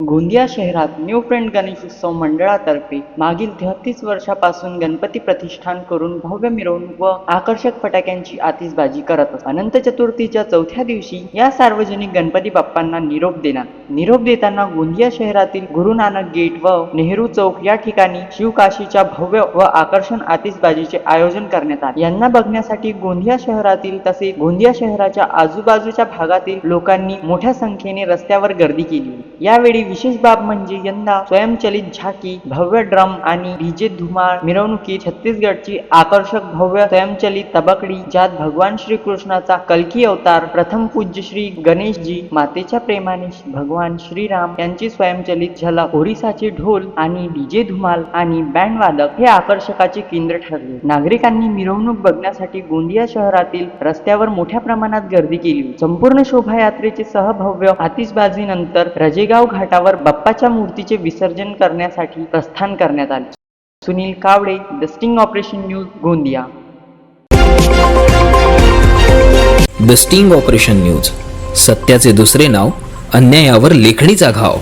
गोंदिया शहरात new friend Ganesh उत्सव मंडळातर्फे मागील तेहतीस वर्षापासून गणपती प्रतिष्ठान करून भव्य मिरवणूक व आकर्षक फटाक्यांची आतिषबाजी करत अनंत चतुर्थीच्या चौथ्या दिवशी या सार्वजनिक गणपती बाप्पांना निरोप देणार निरोप देताना गोंदिया शहरातील गुरु नानक गेट व नेहरू चौक या ठिकाणी शिवकाशीच्या भव्य व आकर्षण आतिषबाजीचे आयोजन करण्यात आले. यांना बघण्यासाठी गोंदिया शहरातील तसेच गोंदिया शहराच्या आजूबाजूच्या भागातील लोकांनी मोठ्या संख्येने रस्त्यावर गर्दी केली. यावेळी विशेष बाब म्हणजे यंदा स्वयंचलित झाकी भव्य ड्रम आणि डीजे धुमाळ मिरवणुकीत छत्तीसगडची आकर्षक भव्य स्वयंचलित तबकडी ज्यात भगवान श्रीकृष्णाचा कल्की अवतार प्रथम पूज्य श्री गणेशजी मातेच्या प्रेमाने भगवान श्रीराम यांची स्वयंचलित झलक ओरिसाचे ढोल आणि डीजे धुमाल आणि बँड वादक हे आकर्षकाचे केंद्र ठरले. नागरिकांनी मिरवणूक बघण्यासाठी गोंदिया शहरातील रस्त्यावर मोठ्या प्रमाणात गर्दी केली. संपूर्ण शोभायात्रेचे सहभव्य आतिषबाजीनंतर रजेगाव घाटावर बाप्पाच्या मूर्तीचे विसर्जन करण्यासाठी प्रस्थान करण्यात आले. Sunil Kawade the sting operation news Gondia. The sting operation news सत्याचे दुसरे नाव अन्यायावर लेखणीचा घाव.